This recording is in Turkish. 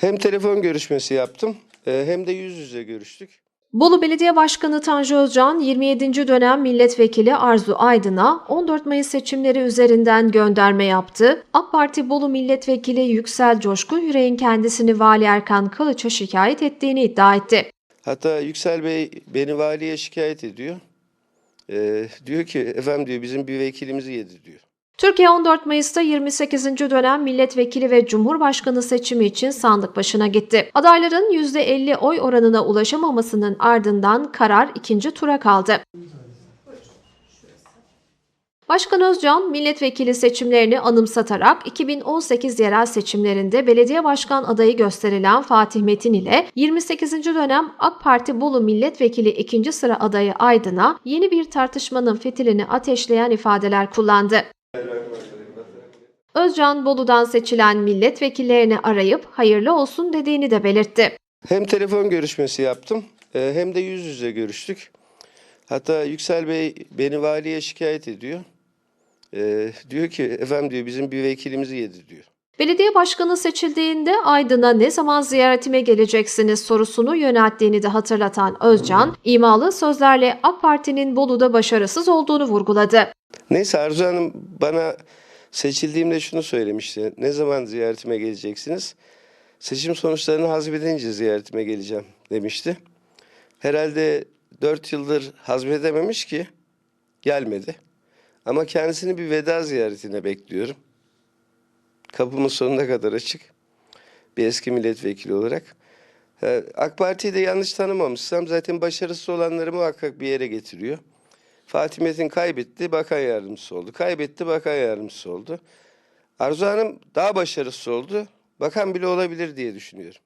Hem telefon görüşmesi yaptım e, hem de yüz yüze görüştük. Bolu Belediye Başkanı Tanju Özcan, 27. dönem milletvekili Arzu Aydın'a 14 Mayıs seçimleri üzerinden gönderme yaptı. AK Parti Bolu Milletvekili Yüksel Coşkun Yüreğin kendisini Vali Erkan Kılıç'a şikayet ettiğini iddia etti. Hatta Yüksel Bey beni valiye şikayet ediyor. E, diyor ki efendim diyor bizim bir vekilimizi yedi diyor. Türkiye 14 Mayıs'ta 28. dönem milletvekili ve cumhurbaşkanı seçimi için sandık başına gitti. Adayların %50 oy oranına ulaşamamasının ardından karar ikinci tura kaldı. Başkan Özcan, milletvekili seçimlerini anımsatarak 2018 yerel seçimlerinde belediye başkan adayı gösterilen Fatih Metin ile 28. dönem AK Parti Bolu milletvekili ikinci sıra adayı Aydın'a yeni bir tartışmanın fitilini ateşleyen ifadeler kullandı. Özcan Bolu'dan seçilen milletvekillerini arayıp hayırlı olsun dediğini de belirtti. Hem telefon görüşmesi yaptım e, hem de yüz yüze görüştük. Hatta Yüksel Bey beni valiye şikayet ediyor. E, diyor ki efendim diyor bizim bir vekilimizi yedi diyor. Belediye başkanı seçildiğinde Aydın'a ne zaman ziyaretime geleceksiniz sorusunu yönelttiğini de hatırlatan Özcan, imalı sözlerle AK Parti'nin Bolu'da başarısız olduğunu vurguladı. Neyse Arzu Hanım bana seçildiğimde şunu söylemişti. Ne zaman ziyaretime geleceksiniz? Seçim sonuçlarını hazmedince ziyaretime geleceğim demişti. Herhalde dört yıldır hazmedememiş ki gelmedi. Ama kendisini bir veda ziyaretine bekliyorum. Kapımız sonuna kadar açık. Bir eski milletvekili olarak. Ee, AK Parti'yi de yanlış tanımamışsam zaten başarısız olanları muhakkak bir yere getiriyor. Fatih Metin kaybetti, bakan yardımcısı oldu. Kaybetti, bakan yardımcısı oldu. Arzu Hanım daha başarısız oldu. Bakan bile olabilir diye düşünüyorum.